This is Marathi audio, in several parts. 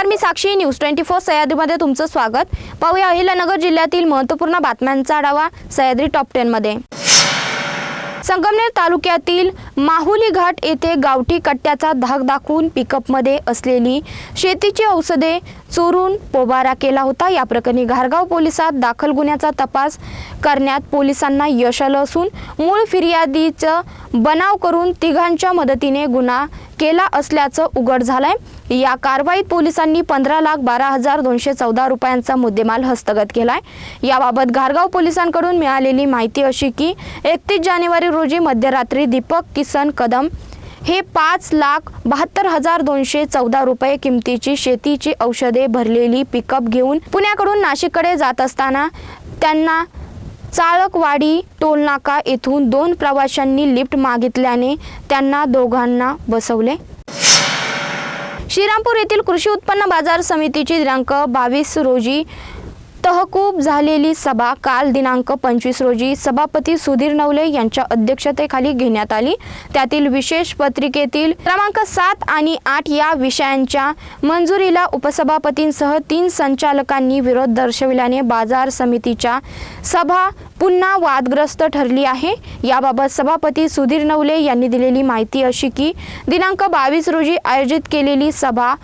नमस्कार मी साक्षी. न्यूज ट्वेंटी फोर सह्याद्रीमध्ये तुमचं स्वागत. पाहूया अहिल्यानगर जिल्ह्यातील महत्त्वपूर्ण बातम्यांचा आढावा सह्याद्री टॉप टेनमध्ये संगमनेर तालुक्यातील माहुली घाट येथे गावठी कट्ट्याचा धाक दाखवून पिकअपमध्ये असलेली शेतीची औषधे चोरून पोबारा केला होता. या प्रकरणी घारगाव पोलिसात दाखल गुन्ह्याचा तपास करण्यात पोलिसांना यश आलं असून मूळ फिर्यादीचं बनाव करून तिघांच्या मदतीने गुन्हा केला असल्याचं उघड झालंय. या कारवाईत पोलिसांनी पंधरा लाख बारा हजार दोनशे चौदा रुपयांचा मुद्देमाल हस्तगत केलाय. याबाबत घारगाव पोलिसांकडून मिळालेली माहिती अशी की एकतीस जानेवारी रोजी मध्यरात्री दीपक किसन कदम हे पाच लाख बहात्तर हजार दोनशे चौदा रुपये किमतीची शेतीची औषधे भरलेली पिकअप घेऊन पुण्याकडून नाशिककडे जात असताना त्यांना चाळकवाडी टोलनाका येथून दोन प्रवाशांनी लिफ्ट मागितल्याने त्यांना दोघांना बसवले. श्रीरामपूर येथील कृषी उत्पन्न बाजार समितीची दिनांक बावीस रोजी तहकूब झालेली सभा काल दिनांक पंचवीस रोजी सभापती सुधीर नवले यांच्या अध्यक्षतेखाली घेण्यात आली. त्यातील विशेष पत्रिकेतील क्रमांक सात आणि आठ या विषयांच्या मंजुरीला उपसभापतींसह तीन संचालकांनी विरोध दर्शविल्याने बाजार समितीच्या सभा पुन्हा वादग्रस्त ठरली आहे. याबाबत सभापती सुधीर नवले यांनी दिलेली माहिती अशी की दिनांक बावीस रोजी आयोजित केलेली सभा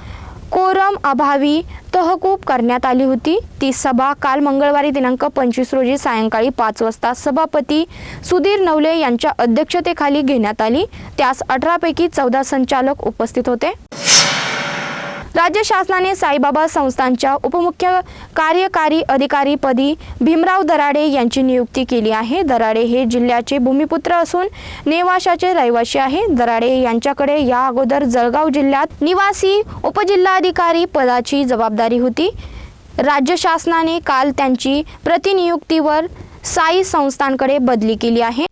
कोरम अभावी तहकूब करण्यात आली होती. ती सभा काल मंगळवारी दिनांक पंचवीस रोजी सायंकाळी पाच वाजता सभापती सुधीर नवले यांच्या अध्यक्षतेखाली घेण्यात आली. त्यास अठरापैकी चौदा संचालक उपस्थित होते. राज्य शासनाने साईबाबा संस्थांच्या उपमुख्य कार्यकारी अधिकारीपदी भीमराव दराडे यांची नियुक्ती केली आहे. दराडे हे जिल्ह्याचे भूमिपुत्र असून नेवाशाचे रहिवासी आहे. दराडे यांच्याकडे या अगोदर जळगाव जिल्ह्यात निवासी उपजिल्हाधिकारी पदाची जबाबदारी होती. राज्य शासनाने काल त्यांची प्रतिनियुक्तीवर साई संस्थांकडे बदली केली आहे.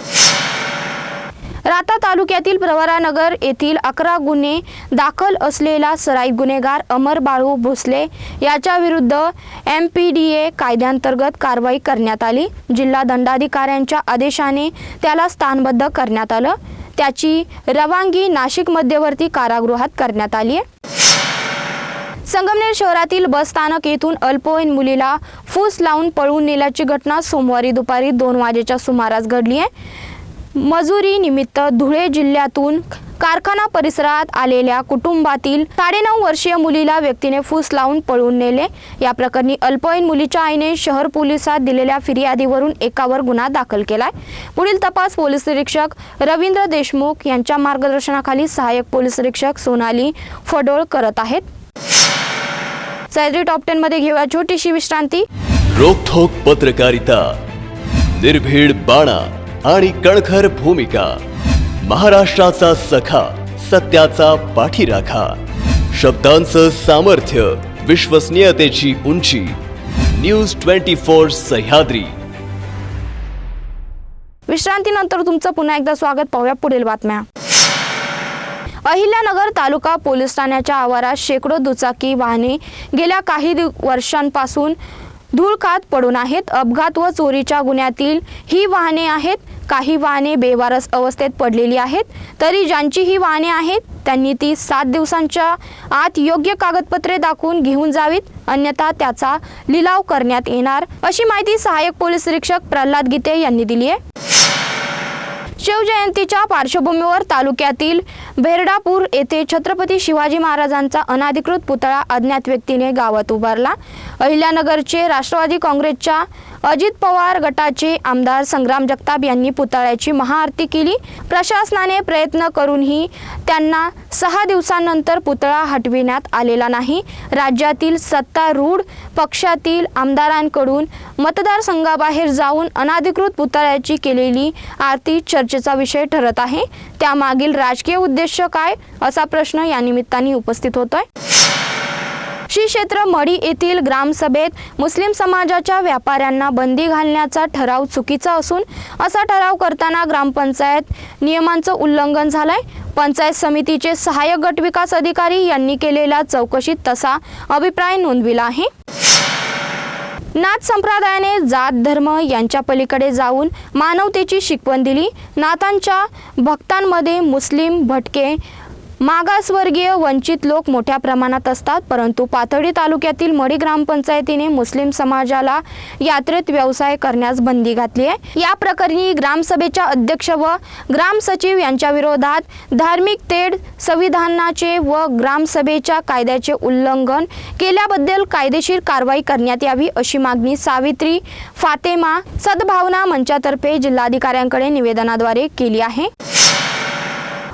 राता तालुक्यातील प्रवरानगर येथील अकरा गुन्हे दाखल असलेला सराई गुन्हेगार अमर बाळू भोसले याच्या विरुद्ध एम पी डी ए कायद्यांतर्गत कारवाई करण्यात आली. जिल्हा दंडाधिकाऱ्यांच्या आदेशाने त्याला स्थानबद्ध करण्यात आलं. त्याची रवानगी नाशिक मध्यवर्ती कारागृहात करण्यात आली आहे संगमनेर शहरातील बस स्थानक येथून अल्पवयीन मुलीला फूस लावून पळून नेल्याची घटना सोमवारी दुपारी दोन वाजेच्या सुमारास घडली आहे मजुरी निमित्त धुळे जिल्ह्यातून कारखाना परिसरात आलेल्या कुटुंबातील साडेनऊ वर्षीय मुलीला व्यक्तीने फूस लावून पळून नेले. या प्रकरणी अल्पवयीन मुलीच्या आईने शहर पोलिसात दिलेल्या फिर्यादीवरून एकावर गुन्हा दाखल केलाय. पुढील तपास पोलीस निरीक्षक रवींद्र देशमुख यांच्या मार्गदर्शनाखाली सहाय्यक पोलीस निरीक्षक सोनाली फडोळ करत आहेत. सॅलरी टॉप टेन मध्ये घेऊया छोटीशी विश्रांती. रोखोक पत्रकारिता. निर्भीड बाणा. आणि कणखर भूमिका. महाराष्ट्राचा सखा सत्याचा पाठीराखा. शब्दांचं सामर्थ्य विश्वसनीयतेची उंची. News twenty four Sahyadri. विश्रांतीनंतर तुमचं पुन्हा एकदा स्वागत. पाहूया पुढील बातम्या. अहिल्यानगर तालुका पोलीस ठाण्याच्या आवारात शेकडो दुचाकी वाहने गेल्या काही वर्षांपासून धूळ खात पडून आहेत. अपघात व चोरीच्या गुन्ह्यातील ही वाहने आहेत. काही वाहने बेवारस अवस्थेत पडलेली आहेत. तरी ज्यांची ही वाहने आहेत त्यांनी ती सात दिवसांच्या आत योग्य कागदपत्रे दाखवून घेऊन जावीत. अन्यथा त्याचा लिलाव करण्यात येणार. अशी माहिती सहाय्यक पोलीस निरीक्षक प्रल्हाद गीते यांनी दिली आहे. शिवजयंतीच्या पार्श्वभूमीवर तालुक्यातील भेरडापूर येथे छत्रपती शिवाजी महाराजांचा अनाधिकृत पुतळा अज्ञात व्यक्तीने गावात उभारला. अहिल्यानगरचे राष्ट्रवादी काँग्रेसच्या अजित पवार गटाचे आमदार संग्राम जगताप यांनी पुतळ्याची महाआरती केली. प्रशासनाने प्रयत्न करूनही त्यांना सहा दिवसांनंतर पुतळा हटविण्यात आलेला नाही. राज्यातील सत्तारूढ पक्षातील आमदारांकडून मतदारसंघाबाहेर जाऊन अनाधिकृत पुतळ्याची केलेली आरती चर्चेचा विषय ठरत आहे. त्यामागील राजकीय उद्देश काय? असा प्रश्न या निमित्ताने उपस्थित होतोय. श्री क्षेत्र मढी येथील ग्रामसभेत मुस्लिम समाजाच्या व्यापाऱ्यांना बंदी घालण्याचा ठराव चुकीचा असून असा ठराव करताना ग्रामपंचायत नियमांचं उल्लंघन झालंय. पंचायत समितीचे सहाय्यक गट विकास अधिकारी यांनी केलेल्या चौकशीत तसा अभिप्राय नोंदविला आहे. नाथ संप्रदायाने जात धर्म यांच्या पलीकडे जाऊन मानवतेची शिकवण दिली. नाथांच्या भक्तांमध्ये मुस्लिम भटके मागासवर्गीय वंचित लोक मोठ्या प्रमाणात असतात परंतु पाथर्डी तालुक्यातील मडी ग्रामपंचायतीने मुस्लिम समाजाला यात्रेत व्यवसाय करण्यास बंदी घातली आहे. या प्रकरणी ग्रामसभेच्या अध्यक्ष व ग्रामसचिव यांच्या विरोधात धार्मिक तेढ संविधानाचे व ग्रामसभेच्या कायद्याचे उल्लंघन केल्याबद्दल कायदेशीर कारवाई करण्यात यावी अशी मागणी सावित्री फातेमा सद्भावना मंचातर्फे जिल्हाधिकाऱ्यांकडे निवेदनाद्वारे केली आहे.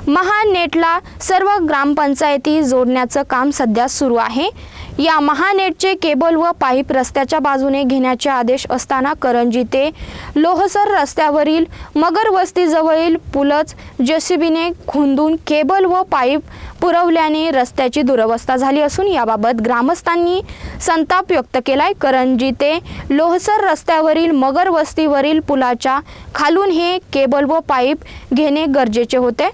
महानेटला सर्व ग्रामपंचायती जोडण्याचं काम सध्या सुरू आहे. या महानेटचे केबल व पाईप रस्त्याच्या बाजूने घेण्याचे आदेश असताना करंजी ते लोहसर रस्त्यावरील मगर वस्तीजवळील पुलच जेसीबीने खुंदून केबल व पाईप पुरवल्याने रस्त्याची दुरवस्था झाली असून याबाबत ग्रामस्थांनी संताप व्यक्त केलाय. करंजी ते लोहसर रस्त्यावरील मगर वस्तीवरील पुलाच्या खालून हे केबल व पाईप घेणे गरजेचे होते.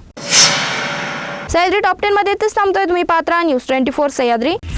सह्याद्री टॉप टेनमध्ये इथेच थांबतोय तुम्ही Patra. News twenty four Sahyadri.